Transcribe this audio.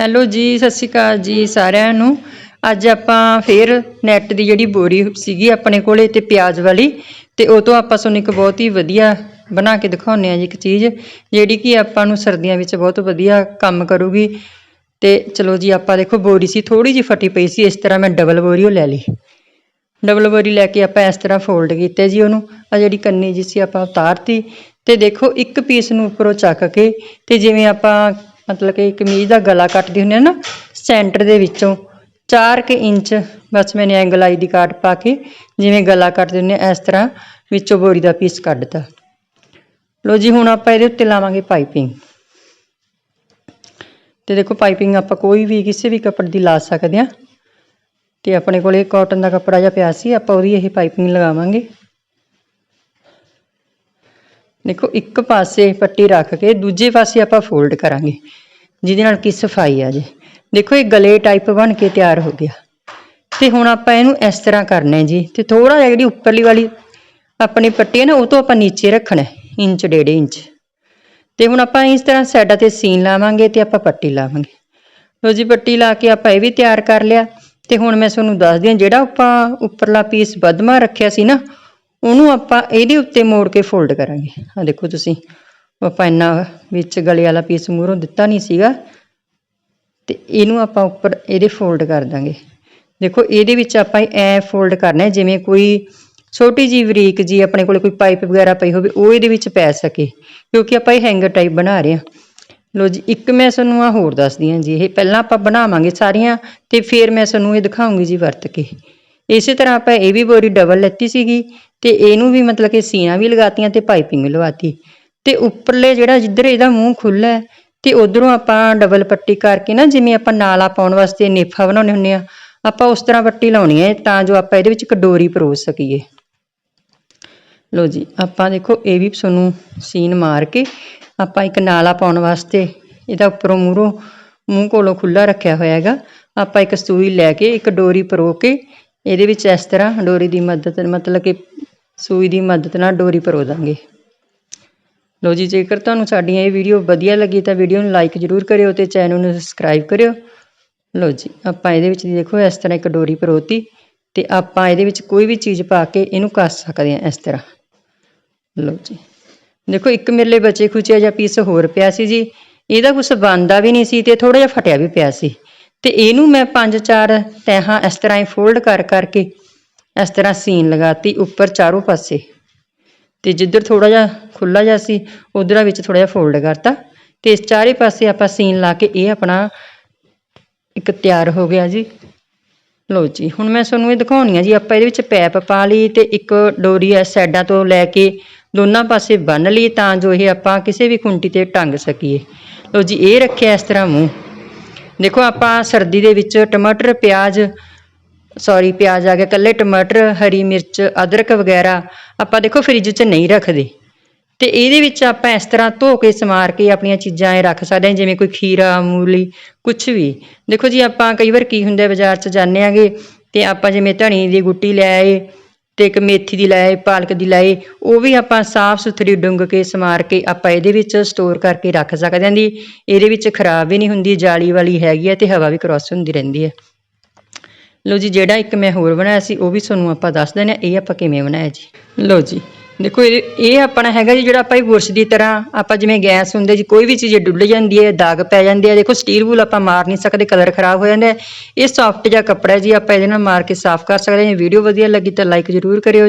Hello ਜੀ, ਸਤਿ ਸ਼੍ਰੀ ਅਕਾਲ ਜੀ ਸਾਰਿਆਂ ਨੂੰ। ਅੱਜ ਆਪਾਂ ਫੇਰ ਨੈਟ ਦੀ ਜਿਹੜੀ ਬੋਰੀ ਸੀਗੀ ਆਪਣੇ ਕੋਲੇ ਤੇ ਪਿਆਜ਼ ਵਾਲੀ, ਤੇ ਉਹ ਤੋਂ ਆਪਾਂ ਤੁਹਾਨੂੰ ਇੱਕ ਬਹੁਤ ਹੀ ਵਧੀਆ ਬਣਾ ਕੇ ਦਿਖਾਉਂਦੇ ਆ ਜੀ ਇੱਕ ਚੀਜ਼, ਜਿਹੜੀ ਕਿ ਆਪਾਂ ਨੂੰ ਸਰਦੀਆਂ ਵਿੱਚ ਬਹੁਤ ਵਧੀਆ ਕੰਮ ਕਰੂਗੀ। ਤੇ ਚਲੋ ਜੀ, ਆਪਾਂ ਦੇਖੋ ਬੋਰੀ ਸੀ ਥੋੜੀ ਜਿਹੀ ਫਟੀ ਪਈ ਸੀ, ਇਸ ਤਰ੍ਹਾਂ ਮੈਂ ਡਬਲ ਬੋਰੀ ਉਹ ਲੈ ਲਈ। ਡਬਲ ਬੋਰੀ ਲੈ ਕੇ ਆਪਾਂ ਇਸ ਤਰ੍ਹਾਂ ਫੋਲਡ ਕੀਤੇ ਜੀ ਉਹਨੂੰ ਆ ਜਿਹੜੀ ਕੰਨੀ ਜੀ ਸੀ ਆਪਾਂ ਉਤਾਰਤੀ। ਤੇ ਦੇਖੋ ਇੱਕ ਪੀਸ ਨੂੰ ਉੱਪਰੋਂ ਚੱਕ ਕੇ, ਤੇ ਜਿਵੇਂ ਆਪਾਂ ਮਤਲਬ ਕਿ ਕਮੀਜ਼ ਦਾ ਗਲਾ ਕੱਟਦੇ ਹੁੰਦੇ ਆ ਨਾ, ਸੈਂਟਰ ਦੇ ਵਿੱਚੋਂ 4 ਕੁ ਇੰਚ ਬਸ ਮੈंने ਐ ਗਲਾਈ ਦੀ ਕਾਟ ਪਾ ਕੇ ਜਿਵੇਂ ਗਲਾ ਕੱਟਦੇ ਹੁੰਦੇ ਆ, ਇਸ ਤਰ੍ਹਾਂ ਵਿੱਚੋਂ ਬੋਰੀ ਦਾ ਪੀਸ ਕੱਢਤਾ। ਲੋ ਜੀ, ਹੁਣ ਆਪਾਂ ਇਹਦੇ ਉੱਤੇ ਲਾਵਾਂਗੇ ਪਾਈਪਿੰਗ। ਤੇ ਦੇਖੋ, ਪਾਈਪਿੰਗ ਆਪਾਂ ਕੋਈ ਵੀ ਕਿਸੇ ਵੀ ਕੱਪੜੇ ਦੀ ਲਾ ਸਕਦੇ ਆ। ਤੇ ਆਪਣੇ ਕੋਲੇ ਕਾਟਨ ਦਾ ਕੱਪੜਾ ਜਿਹਾ ਪਿਆ ਸੀ, ਆਪਾਂ ਉਹਦੀ ਇਹ ਪਾਈਪਿੰਗ ਲਗਾਵਾਂਗੇ। ਦੇਖੋ, ਇੱਕ ਪਾਸੇ ਪੱਟੀ ਰੱਖ ਕੇ ਦੂਜੇ ਪਾਸੇ ਆਪਾਂ ਫੋਲਡ ਕਰਾਂਗੇ, ਜਿਹਦੇ ਨਾਲ ਕਿ ਸਫ਼ਾਈ ਆ ਜੇ। ਦੇਖੋ, ਇਹ ਗਲੇ ਟਾਈਪ ਬਣ ਕੇ ਤਿਆਰ ਹੋ ਗਿਆ। ਤੇ ਹੁਣ ਆਪਾਂ ਇਹਨੂੰ ਇਸ ਤਰ੍ਹਾਂ ਕਰਨਾ ਹੈ ਜੀ, ਤੇ ਥੋੜਾ ਜਿਹਾ ਜਿਹੜੀ ਉੱਪਰਲੀ ਵਾਲੀ ਆਪਣੀ ਪੱਟੀ ਹੈ ਨਾ, ਉਹ ਤੋਂ ਆਪਾਂ ਨੀਚੇ ਰੱਖਣਾ ਇੰਚ, ਡੇਢ ਇੰਚ। ਤੇ ਹੁਣ ਆਪਾਂ ਇਸ ਤਰ੍ਹਾਂ ਸਾਈਡਾਂ ਤੇ ਸੀਨ ਲਾਵਾਂਗੇ ਤੇ ਆਪਾਂ ਪੱਟੀ ਲਾਵਾਂਗੇ। ਲੋ ਜੀ, ਪੱਟੀ ਲਾ ਕੇ ਆਪਾਂ ਇਹ ਵੀ ਤਿਆਰ ਕਰ ਲਿਆ। ਤੇ ਹੁਣ ਮੈਂ ਤੁਹਾਨੂੰ ਦੱਸਦੀ ਹਾਂ, ਜਿਹੜਾ ਆਪਾਂ ਉੱਪਰਲਾ ਪੀਸ ਬਦਮਾ ਰੱਖਿਆ ਸੀ ਨਾ ਉਹਨੂੰ ਆਪਾਂ ਇਹਦੇ ਉੱਤੇ ਮੋੜ ਕੇ ਫੋਲਡ ਕਰਾਂਗੇ। ਆ ਦੇਖੋ ਤੁਸੀਂ, ਆਪਾਂ ਇੰਨਾ ਵਿੱਚ ਗਲੇ ਵਾਲਾ ਪੀਸ ਮੂਹਰੋਂ ਦਿੱਤਾ ਨਹੀਂ ਸੀਗਾ। ਤੇ ਇਹਨੂੰ ਆਪਾਂ ਉੱਪਰ ਇਹਦੇ ਫੋਲਡ ਕਰ ਦਾਂਗੇ। ਦੇਖੋ, ਇਹਦੇ ਵਿੱਚ ਆਪਾਂ ਐ ਫੋਲਡ ਕਰਨਾ ਹੈ, ਜਿਵੇਂ ਕੋਈ ਛੋਟੀ ਜੀ ਬਰੀਕ ਜੀ ਆਪਣੇ ਕੋਲ ਕੋਈ ਪਾਈਪ ਵਗੈਰਾ ਪਈ ਹੋਵੇ, ਉਹ ਇਹਦੇ ਵਿੱਚ ਪੈ ਸਕੇ। ਕਿਉਂਕਿ ਆਪਾਂ ਇਹ ਹੈਂਗਰ ਟਾਈਪ ਬਣਾ ਰਹੇ ਹਾਂ। ਲੋ ਜੀ, ਇੱਕ ਮੈਂ ਤੁਹਾਨੂੰ ਆ ਹੋਰ ਦੱਸਦੀ ਹਾਂ ਜੀ। ਇਹ ਪਹਿਲਾਂ ਆਪਾਂ ਬਣਾਵਾਂਗੇ ਸਾਰੀਆਂ, ਤੇ ਫਿਰ ਮੈਂ ਤੁਹਾਨੂੰ ਇਹ ਦਿਖਾਉਂਗੀ ਜੀ ਵਰਤ ਕੇ। ਇਸੇ ਤਰ੍ਹਾਂ ਆਪਾਂ ਇਹ ਵੀ ਬੋਰੀ ਡਬਲ ਲੈਤੀ ਸੀਗੀ ਤੇ ਇਹਨੂੰ ਵੀ ਮਤਲਬ ਕਿ ਸੀਆਂ ਵੀ ਲਗਾਤੀਆਂ ਤੇ ਪਾਈਪਿੰਗ ਲਵਾਤੀ। ਤੇ ਉੱਪਰਲੇ ਜਿਹੜਾ ਜਿੱਧਰ ਇਹਦਾ ਮੂੰਹ ਖੁੱਲ੍ਹਾ ਹੈ ਤੇ ਉਧਰੋਂ ਆਪਾਂ ਡਬਲ ਪੱਟੀ ਕਰਕੇ ਨਾ ਜਿਵੇਂ ਆਪਾਂ ਨਾਲਾ ਪਾਉਣ ਵਾਸਤੇ ਨੇਫਾ ਬਣਾਉਂਦੇ ਹੁੰਦੇ ਆ ਆਪਾਂ ਉਸ ਤਰ੍ਹਾਂ ਪੱਟੀ ਲਾਉਣੀ ਹੈ ਤਾਂ ਜੋ ਆਪਾਂ ਇਹਦੇ ਵਿੱਚ ਇੱਕ ਡੋਰੀ ਪਰੋਸ ਸਕੀਏ। ਲੋ ਜੀ, ਆਪਾਂ ਦੇਖੋ ਇਹ ਵੀ ਤੁਹਾਨੂੰ ਸੀਨ ਮਾਰ ਕੇ ਆਪਾਂ ਇੱਕ ਨਾਲਾ ਪਾਉਣ ਵਾਸਤੇ ਇਹਦਾ ਉੱਪਰੋਂ ਮੂਹਰੋਂ ਮੂੰਹ ਕੋਲੋਂ ਖੁੱਲਾ ਰੱਖਿਆ ਹੋਇਆ ਹੈਗਾ। ਆਪਾਂ ਇੱਕ ਸੂਈ ਲੈ ਕੇ ਇੱਕ ਡੋਰੀ ਪਰੋ ਕੇ ਇਹਦੇ ਵਿੱਚ ਇਸ ਤਰ੍ਹਾਂ ਡੋਰੀ ਦੀ ਮਦਦ, ਮਤਲਬ ਕਿ ਸੂਈ ਦੀ ਮਦਦ ਨਾਲ ਡੋਰੀ ਪਰੋ ਦਾਂਗੇ ਲੋ ਜੀ, ਜੇਕਰ ਤੁਹਾਨੂੰ ਸਾਡੀਆਂ ਇਹ ਵੀਡੀਓ ਵਧੀਆ ਲੱਗੀ ਤਾਂ ਵੀਡੀਓ ਨੂੰ ਲਾਈਕ ਜ਼ਰੂਰ ਕਰਿਓ ਤੇ ਚੈਨਲ ਨੂੰ ਸਬਸਕ੍ਰਾਈਬ ਕਰਿਓ। ਲੋ ਜੀ, ਆਪਾਂ ਇਹਦੇ ਵਿੱਚ ਦੇਖੋ ਇਸ ਤਰ੍ਹਾਂ ਇੱਕ ਡੋਰੀ ਪਰੋਤੀ ਤੇ ਆਪਾਂ ਇਹਦੇ ਵਿੱਚ ਕੋਈ ਵੀ ਚੀਜ਼ ਪਾ ਕੇ ਇਹਨੂੰ ਕੱਸ ਸਕਦੇ ਹਾਂ ਇਸ ਤਰ੍ਹਾਂ। ਲੋ ਜੀ, ਦੇਖੋ ਇੱਕ ਮੇਰੇ ਲਈ ਬਚੇ ਖੁਚਿਆ ਜਿਹਾ ਪੀਸ ਹੋਰ ਪਿਆ ਸੀ ਜੀ। ਇਹਦਾ ਕੁਝ ਬਣਦਾ ਵੀ ਨਹੀਂ ਸੀ ਤੇ ਥੋੜਾ ਜਿਹਾ ਫਟਿਆ ਵੀ ਪਿਆ ਸੀ। ਤੇ ਇਹਨੂੰ ਮੈਂ ਪੰਜ ਚਾਰ ਤਹਾਂ ਇਸ ਤਰ੍ਹਾਂ ਹੀ ਫੋਲਡ ਕਰ ਕਰਕੇ ਇਸ ਤਰ੍ਹਾਂ ਸੀਨ ਲਗਾਤੀ ਉੱਪਰ ਚਾਰੋਂ ਪਾਸੇ। ਤੇ ਜਿੱਧਰ ਥੋੜਾ ਜਿਹਾ ਖੁੱਲਾ ਜਿਹਾ ਸੀ, ਉਧਰ ਵਿੱਚ ਥੋੜਾ ਜਿਹਾ ਫੋਲਡ ਕਰਤਾ। ਤੇ ਇਸ ਚਾਰੇ ਪਾਸੇ ਆਪਾਂ ਸੀਨ ਲਾ ਕੇ ਇਹ ਆਪਣਾ ਇੱਕ ਤਿਆਰ ਹੋ ਗਿਆ ਜੀ। ਲਓ ਜੀ, ਹੁਣ ਮੈਂ ਤੁਹਾਨੂੰ ਇਹ ਦਿਖਾਉਣੀ ਆ ਜੀ, ਆਪਾਂ ਇਹਦੇ ਵਿੱਚ ਪੈਪ ਪਾ ਲਈ ਤੇ ਇੱਕ ਡੋਰੀ ਐ ਸਾਈਡਾਂ ਤੋਂ ਲੈ ਕੇ ਦੋਨਾਂ ਪਾਸੇ ਬੰਨ ਲਈ ਤਾਂ ਜੋ ਇਹ ਆਪਾਂ ਕਿਸੇ ਵੀ ਖੁੰਟੀ ਤੇ ਟੰਗ ਸਕੀਏ। ਲਓ ਜੀ, ਇਹ ਰੱਖਿਆ ਇਸ ਤਰ੍ਹਾਂ ਮੂੰਹ। ਦੇਖੋ ਆਪਾਂ ਸਰਦੀ ਦੇ ਵਿੱਚ ਟਮਾਟਰ, ਪਿਆਜ਼ ਸੌਰੀ ਪਿਆਜ਼ ਆ ਗਿਆ ਕੱਲੇ ਟਮਾਟਰ, ਹਰੀ ਮਿਰਚ, ਅਦਰਕ ਵਗੈਰਾ ਆਪਾਂ ਦੇਖੋ ਫ੍ਰਿਜ 'ਚ ਨਹੀਂ ਰੱਖਦੇ। ਤੇ ਇਹਦੇ ਵਿੱਚ ਆਪਾਂ ਇਸ ਤਰ੍ਹਾਂ ਧੋ ਕੇ, ਸਮਾਰ ਕੇ ਆਪਣੀਆਂ ਚੀਜ਼ਾਂ ਇਹ ਰੱਖ ਸਕਦੇ ਹਾਂ, ਜਿਵੇਂ ਕੋਈ ਖੀਰਾ, ਮੂਲੀ ਕੁਝ ਵੀ। ਦੇਖੋ ਜੀ ਆਪਾਂ ਕਈ ਵਾਰ ਕੀ ਹੁੰਦਾ, ਬਾਜ਼ਾਰ 'ਚ ਜਾਂਦੇ ਆਂਗੇ ਤੇ ਆਪਾਂ ਜਿਵੇਂ ਧਣੀ ਦੀ ਗੁੱਟੀ ਲੈ ਆਏ ਤੇ ਇੱਕ ਮੇਥੀ ਦੀ ਲਾਏ, ਪਾਲਕ ਦੀ ਲਾਏ, ਉਹ ਵੀ ਆਪਾਂ ਸਾਫ਼ ਸੁਥਰੀ ਡੁੰਗ ਕੇ ਸਮਾਰ ਕੇ ਆਪਾਂ ਇਹਦੇ ਵਿੱਚ ਸਟੋਰ ਕਰਕੇ ਰੱਖ ਸਕਦੇ ਹਾਂ ਦੀ ਇਹਦੇ ਵਿੱਚ ਖਰਾਬ ਵੀ ਨਹੀਂ ਹੁੰਦੀ, ਜਾਲੀ ਵਾਲੀ ਹੈਗੀ ਹੈ ਤੇ ਹਵਾ ਵੀ ਕ੍ਰਾਸ ਹੁੰਦੀ ਰਹਿੰਦੀ ਹੈ। ਲੋ ਜੀ, ਜਿਹੜਾ ਇੱਕ ਮੈਂ ਹੋਰ ਬਣਾਇਆ ਸੀ, ਉਹ ਵੀ ਤੁਹਾਨੂੰ ਆਪਾਂ ਦੱਸ ਦਿੰਦੇ ਹਾਂ, ਇਹ ਆਪਾਂ ਕਿਵੇਂ ਬਣਾਇਆ ਜੀ? ਲੋ ਜੀ ਦੇਖੋ, ਇਹ ਇਹ ਆਪਣਾ ਹੈਗਾ ਜੀ ਜਿਹੜਾ ਆਪਾਂ ਇਹ ਬੁਰਸ਼ ਦੀ ਤਰ੍ਹਾਂ ਆਪਾਂ ਜਿਵੇਂ ਗੈਸ ਹੁੰਦੇ ਜੀ, ਕੋਈ ਵੀ ਚੀਜ਼ ਡੁੱਲ ਜਾਂਦੀ ਹੈ, ਦਾਗ ਪੈ ਜਾਂਦੇ ਆ, ਦੇਖੋ ਸਟੀਲ ਵੂਲ ਆਪਾਂ ਮਾਰ ਨਹੀਂ ਸਕਦੇ ਕਲਰ ਖਰਾਬ ਹੋ ਜਾਂਦਾ ਇਹ ਸੌਫਟ ਜਿਹਾ ਕੱਪੜਾ ਜੀ, ਆਪਾਂ ਇਹਦੇ ਨਾਲ ਮਾਰ ਕੇ ਸਾਫ਼ ਕਰ ਸਕਦੇ ਹਾਂ। ਵੀਡੀਓ ਵਧੀਆ ਲੱਗੀ ਤਾਂ ਲਾਈਕ ਜ਼ਰੂਰ ਕਰਿਓ ਜੀ।